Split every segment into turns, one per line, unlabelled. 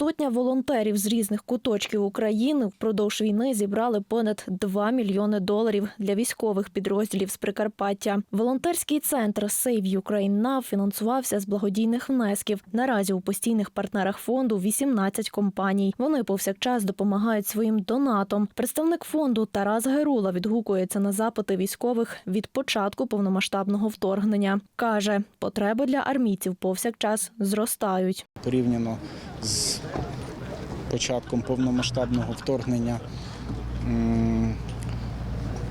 Сотня волонтерів з різних куточків України впродовж війни зібрали понад 2 мільйони доларів для військових підрозділів з Прикарпаття. Волонтерський центр Save Ukraine Now фінансувався з благодійних внесків. Наразі у постійних партнерах фонду 18 компаній. Вони повсякчас допомагають своїм донатом. Представник фонду Тарас Герула відгукується на запити військових від початку повномасштабного вторгнення. каже, потреби для армійців повсякчас зростають.
порівняно з початком повномасштабного вторгнення.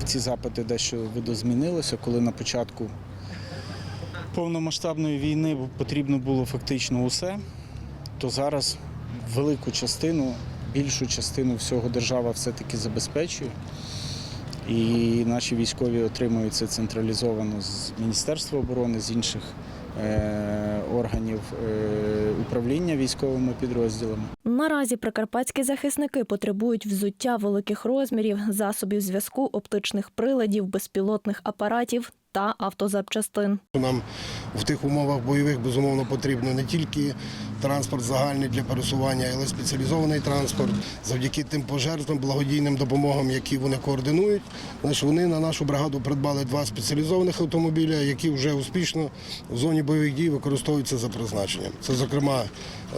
Ці запити дещо видозмінилися, коли на початку повномасштабної війни потрібно було фактично усе, то зараз велику частину, більшу частину всього держава все-таки забезпечує. І наші військові отримують це централізовано з Міністерства оборони, з інших органів е, управління військовими підрозділами.
Наразі прикарпатські захисники потребують взуття великих розмірів, засобів зв'язку, оптичних приладів, безпілотних апаратів та автозапчастин.
Нам в тих умовах бойових безумовно потрібно не тільки транспорт загальний для пересування, але й спеціалізований транспорт. Завдяки тим пожертвам, благодійним допомогам, які вони координують. Значить, вони на нашу бригаду придбали два спеціалізованих автомобіля, які вже успішно в зоні бойових дій використовуються за призначенням. Це, зокрема,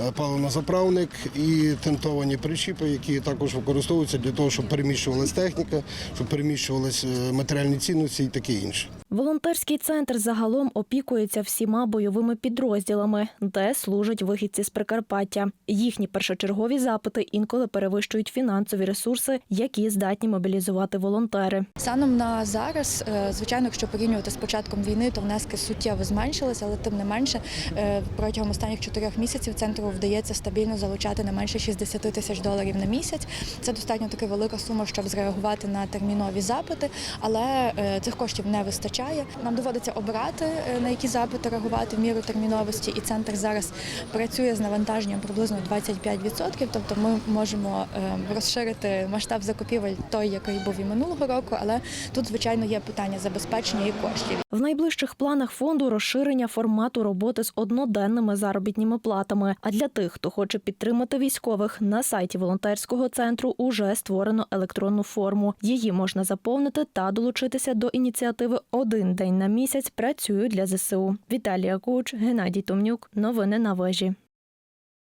е, паливнозаправник і тентовані причіпи, які також використовуються для того, щоб переміщувалась техніка, щоб переміщувалися матеріальні цінності і таке інше.
Волонтерський центр загалом опікується всіма бойовими підрозділами, де служать вихідці з Прикарпаття. Їхні першочергові запити інколи перевищують фінансові ресурси, які здатні мобілізувати волонтери.
Станом на зараз, е, звичайно, якщо порівнювати з початком війни, то внески суттєво зменшилися, але тим не менше е, протягом останніх чотирьох місяців центру вдається стабільно залучати не менше 60 тисяч доларів на місяць. Це достатньо таки велика сума, щоб зреагувати на термінові запити, але е, цих коштів не вистачає. Нам доводиться обирати е, на які запити реагувати в міру терміновості, і центр зараз працює з навантаженням приблизно 25%, Тобто ми можемо е, розширити масштаб закупівель той, який був і минулого року, але тут звичайно є питання забезпечення і коштів.
В найближчих планах фонду розширення формату роботи з одноденними заробітніми платами. А для тих, хто хоче підтримати військових, на сайті волонтерського центру уже створено електронну форму. Її можна заповнити та долучитися до ініціативи Один день на місяць працюю для ЗСУ. Віталія Куч, Геннадій Томнюк. Новини на вежі.